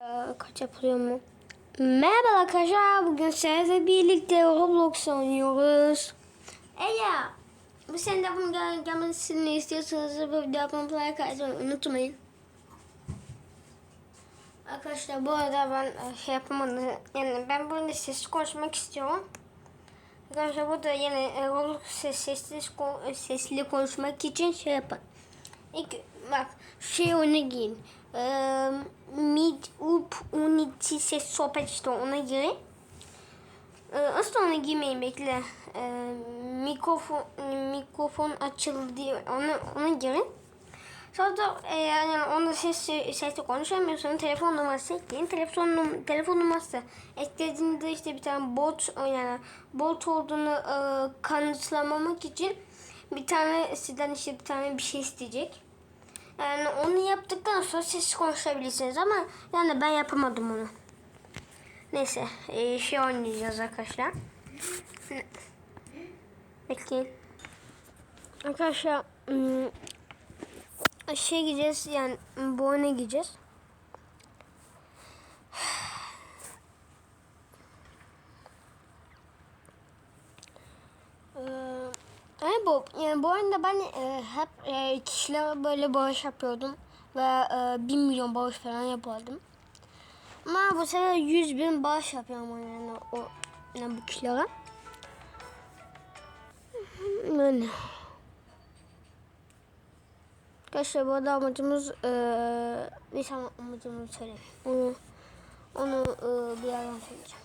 Ee, Kaç yapılıyor mu? Merhaba arkadaşlar. Bugün sizlerle birlikte Roblox oynuyoruz. Eğer bu sene de bunun gel gelmesini istiyorsanız bu video yapmayı like atmayı unutmayın. Arkadaşlar bu arada ben e, şey yapamadım. Yani ben burada sesli konuşmak istiyorum. Arkadaşlar burada yine e, Roblox ses, sesli, ko- sesli konuşmak için şey yapın. İlk bak şey oyuna giyin. Mid up unity ses sohbet işte ona girin. Aslında ona girmeyin bekle. Mikrofon mikrofon açıldı ona ona girin. Sonra da eğer yani onda ses sesle konuşamıyorsanız telefon numarası ekleyin. Telefon num telefon numarası eklediğinde işte bir tane bot yani bot olduğunu e, kanıtlamamak için bir tane sizden işte bir tane bir şey isteyecek. Yani onu yaptıktan sonra siz konuşabilirsiniz ama yani ben yapamadım onu. Neyse e, şey oynayacağız arkadaşlar. Bekleyin. Arkadaşlar ım, şey gideceğiz yani bu oyuna gideceğiz. Yani bu yani bu oyunda ben e, hep e, kişilere böyle bağış yapıyordum ve e, 1 milyon bağış falan yapardım. Ama bu sefer 100 bin bağış yapıyorum yani o yani bu kişilere. Yani. Arkadaşlar bu arada amacımız e, neyse amacımızı söyleyeyim. Onu, onu e, bir yerden söyleyeceğim.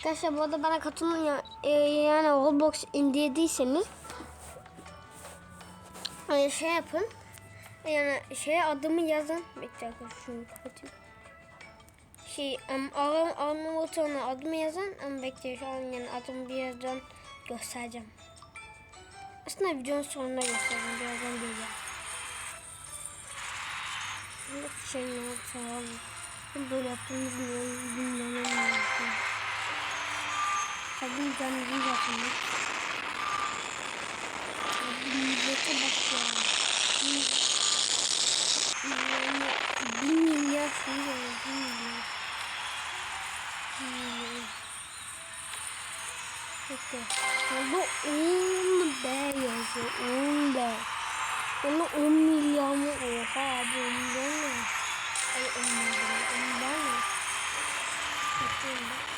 Arkadaşlar bu arada bana katılın ya, e, yani Roblox indirdiyseniz yani şey yapın. Yani şey adımı yazın. Bekle arkadaşlar şunu kapatayım. Şey um, arama, arama butonuna adımı yazın. Ama bekle şu an yani adımı birazdan göstereceğim. Aslında videonun sonunda göstereceğim. Birazdan ya Yok şey yok tamam böyle yaptığımız bilmiyorum Tabii canım iyi bakın. Millete bak ya. Bir milyar şey var. Bir milyar. Bir milyar. Peki. Orada 10 B yazıyor. 10 B. Ona 10 milyar mı? Oha abi 10 milyar mı? Ay 10 milyar. 10 milyar mı? Bakıyorum ben.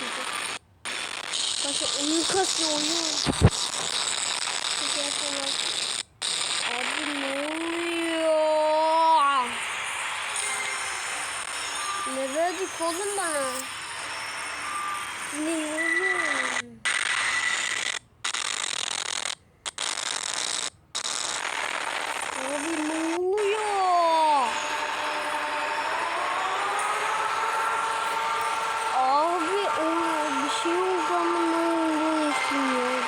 Kasıyor. Bakın oyun kasıyor oyun. Abi ne oluyor? Ne verdik oğlum bana? Ne oğlum? Abi ne oluyor? Abi o bir şey oldu ama ne olduğunu bilmiyorum.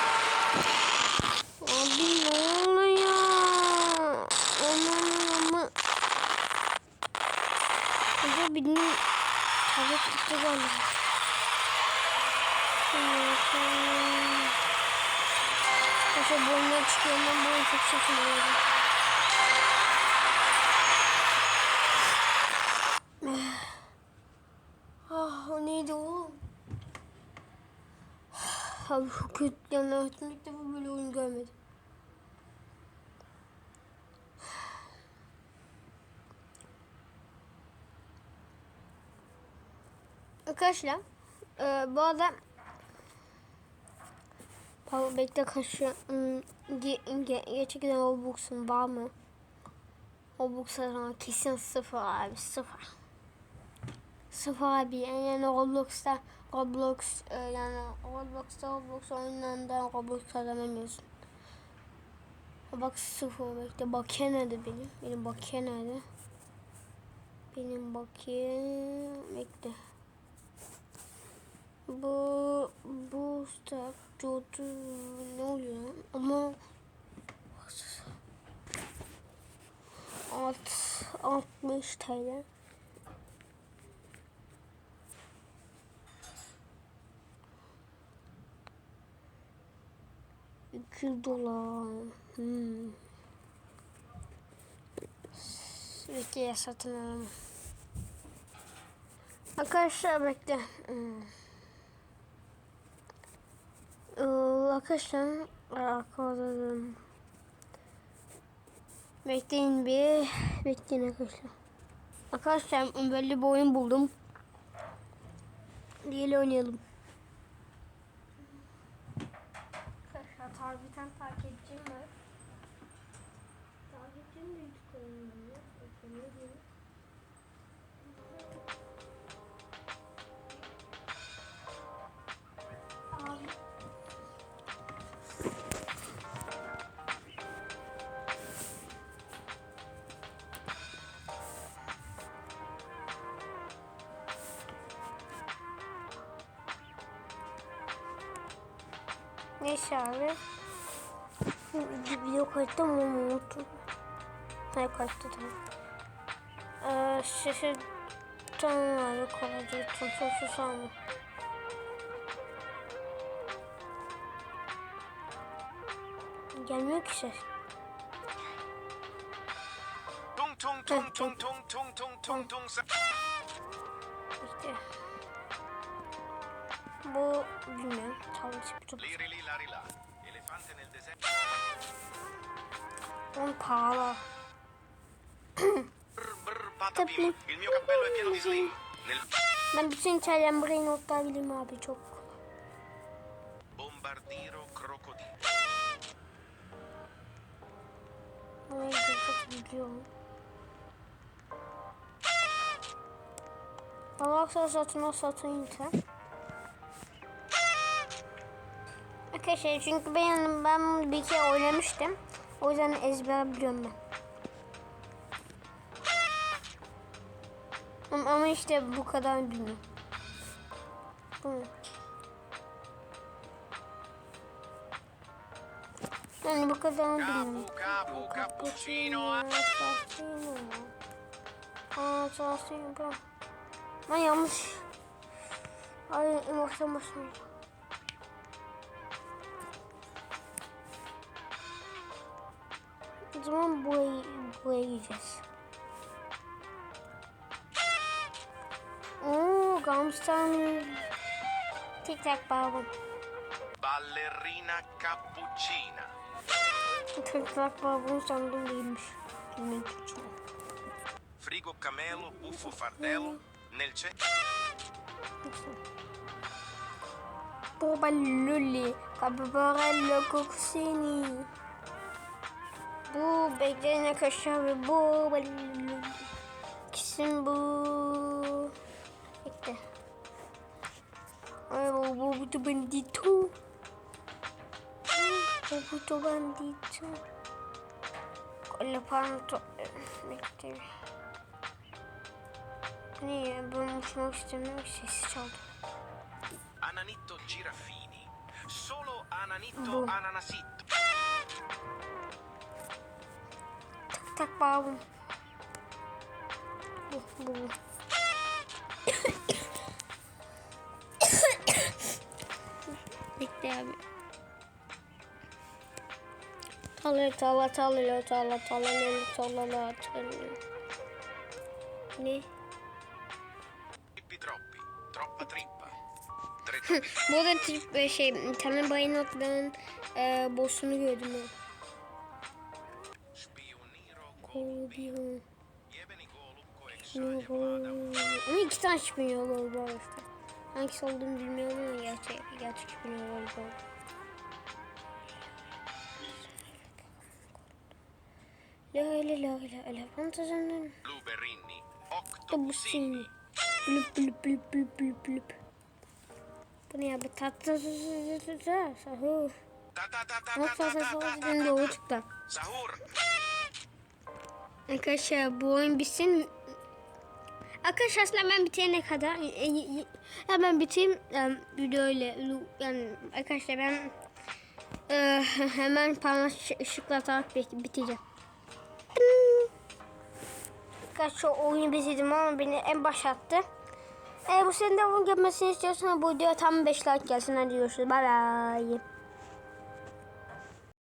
Abi ne oluyor? Aman aman. Benim tablet gitti galiba. Mesela bu oyundan çıkıyorum ben bu çok çekiniyorum. Ah o neydi oğlum? Abi çok kötü yani ilk defa böyle oyun görmedim. Arkadaşlar e, bu Pardon bekle kaşıyor. Hmm, ge, ge, gerçekten Roblox'un var mı? Roblox'a kesin sıfır abi sıfır. Sıfır abi yani Roblox'ta Roblox e, yani Roblox'ta Roblox oyunlarından Roblox kazanamıyorsun. Bak sıfır bekle bakiye nerede benim? Benim bakiye nerede? Benim bakiye bekle. Bu bu stop Jodu ne oluyor ama alt 60 TL. İki dolar. Hmm. Bekle satın alalım. Arkadaşlar bekle. Hmm. Ee, arkadaşlar arkadaşlarım. Bekleyin bir. Bekleyin arkadaşlar. Arkadaşlar böyle bir oyun buldum. Diyelim oynayalım. Arkadaşlar tar bir Neyse abi. Video kayıtta mı unuttum? Hayır kayıtta tamam. Ee, sesi tamam abi kolayca tuttum. Sesi sağlam. Gelmiyor ki ses. Tung tung tung tung tung tung tung tung tung İşte. Bu bilmiyorum. Tamam çıktı. Buon palo. Tabii. Ben bütün İtalyan burayı notlayabilirim abi çok. Bombardiro krokodil. Bunu çok biliyorum. Allah'a satın o satın inter. Arkadaşlar çünkü ben, ben bir kere oynamıştım. O yüzden ezber biliyorum ben. Ama, işte bu kadar bilmiyorum. Yani bu kadar bilmiyorum. Capu cappuccino. Assassino. Assassino. Lan yanlış. Ay baştan baştan. O zaman buraya, buraya gideceğiz. Oo, Gamstan. Tic tac balon. Ballerina cappuccina. Tic tac balon sandım değilmiş. Bilmiyorum Türkçe. Frigo camelo buffo fardello. Nel ce... Boba Lulli, Cabarello Coxini. Bu bekleyene kaşar ve Lulli. Kesin bu. Bekle. Ay bu bu bu bandito. Bu bu bandito. Lepanto. Bekle. Ne ben uçmak istemiyorum sesi çaldı. Ananitto giraffini. Solo ananitto Bu. Tak babam. Bu bu. Bekle abi. Tala tala tala tala tala tala tala Ne? Troppi. Troppa trippa. Bu da tip e, şey temel bayın atların e, boss'unu gördüm ben. Oluyor. Ama iki tane çıkmıyor yolu var işte. Hangisi olduğunu bilmiyorum ama gerçek, gerçek çıkmıyor yolu var. La la la la la fantazanın. Luberini, Octopusini. Blup blup blup blup blup blup. Bu ne ya bu tatlı sahur. Tatlı sahur dediğinde o çıktı. Sahur. Arkadaşlar bu oyun bitsin. Arkadaşlar aslında ben bitene kadar e, e, e, hemen biteyim e, videoyla yani arkadaşlar ben e, hemen parmak ışı- ışıklatarak bit- biteceğim. O oyunu bitirdim ama beni en başlattı. Eğer bu senin de oyun gelmesini istiyorsan bu videoya tam 5 like gelsin. Hadi görüşürüz. Bye bye.